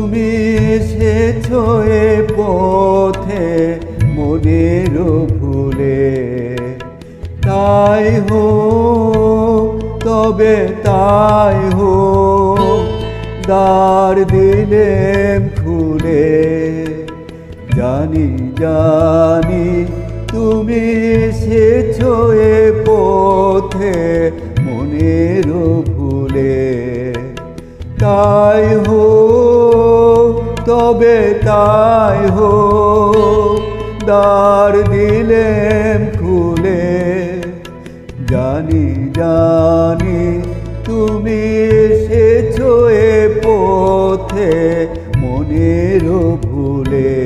তুমি এসেছ এ পথে মনের ভুলে। তাই হো, তবে তাই হো, দ্বার দিলে খুলে। জানি জানি তুমি এসেছ এ পথে মনের ভুলে। তাই হো তবে তাই হো দ্বার দিলে খুলে। জানি জানি তুমি এসেছ এ পথে মনের ভুলে।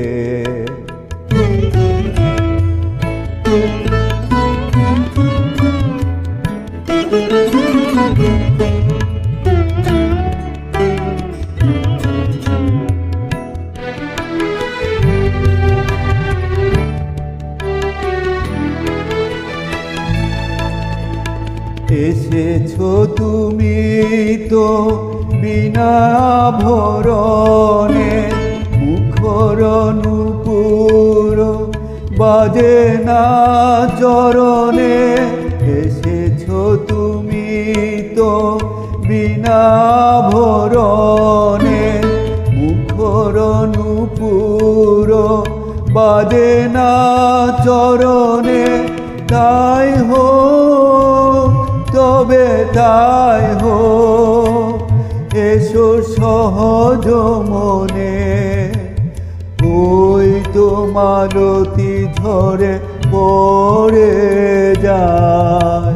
এসেছ তুমি তো বিনা ভরণে মুখর নুপুর, বাজে না চরণে এসেছ তুমি তো বিনা ভরণে মুখর নুপুর, বাজে না চরণে তাই হো তবে তাই হো। এসো সহজ মনে। ওই তো মালতি ঝরে পড়ে যায়।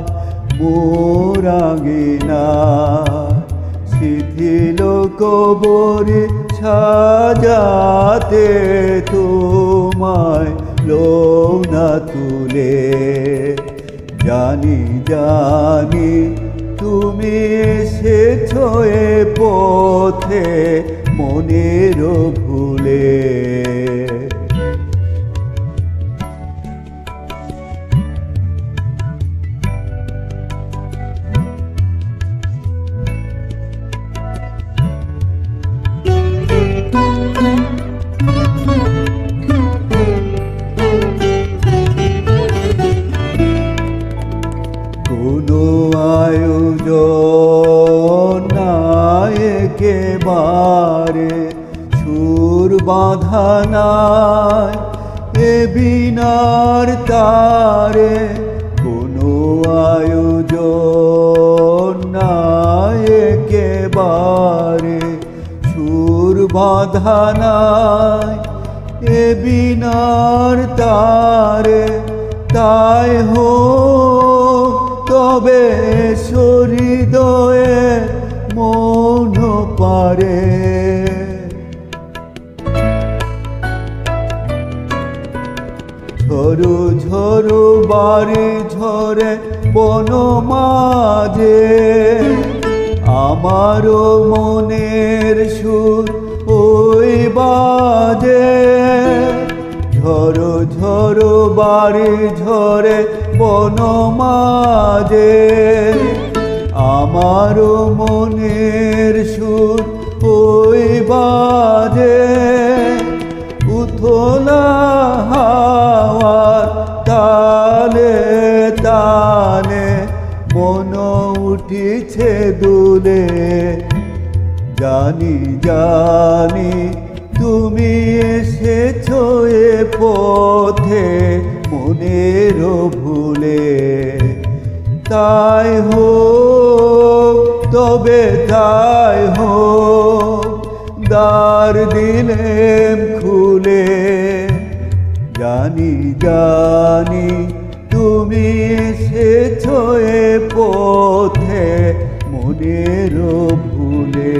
মোরাঙ্গিনা শিথিল কবরে সাজাতে তোমায় লোনা তুলে। জানি জানি তুমি এসেছ এ পথে মনের ভুলে। একেবারে সুর বাঁধা নাই, এ বিনার তারে কোনো আয়োজন নাই একেবারে। সুর বাঁধা নাই, এ বিনার তারে তাই হো তবে হৃদয়ে মন পারে। ঝরু ঝরু বাড়ি ঝরে বন মাঝে, আমারও মনের সুর ওই বাজে। ঝরো ঝরো বাড়ি ঝরে বন মাঝে, আমারও মনের তালে মন উঠিছে দুলে। জানি জানি তুমি এসেছ এ পথে মনের ভুলে। তাই হো তবে তাই হো দ্বার দিলেম খুলে। জানি জানি তুমি এসেছ এ পথে মনের ভুলে।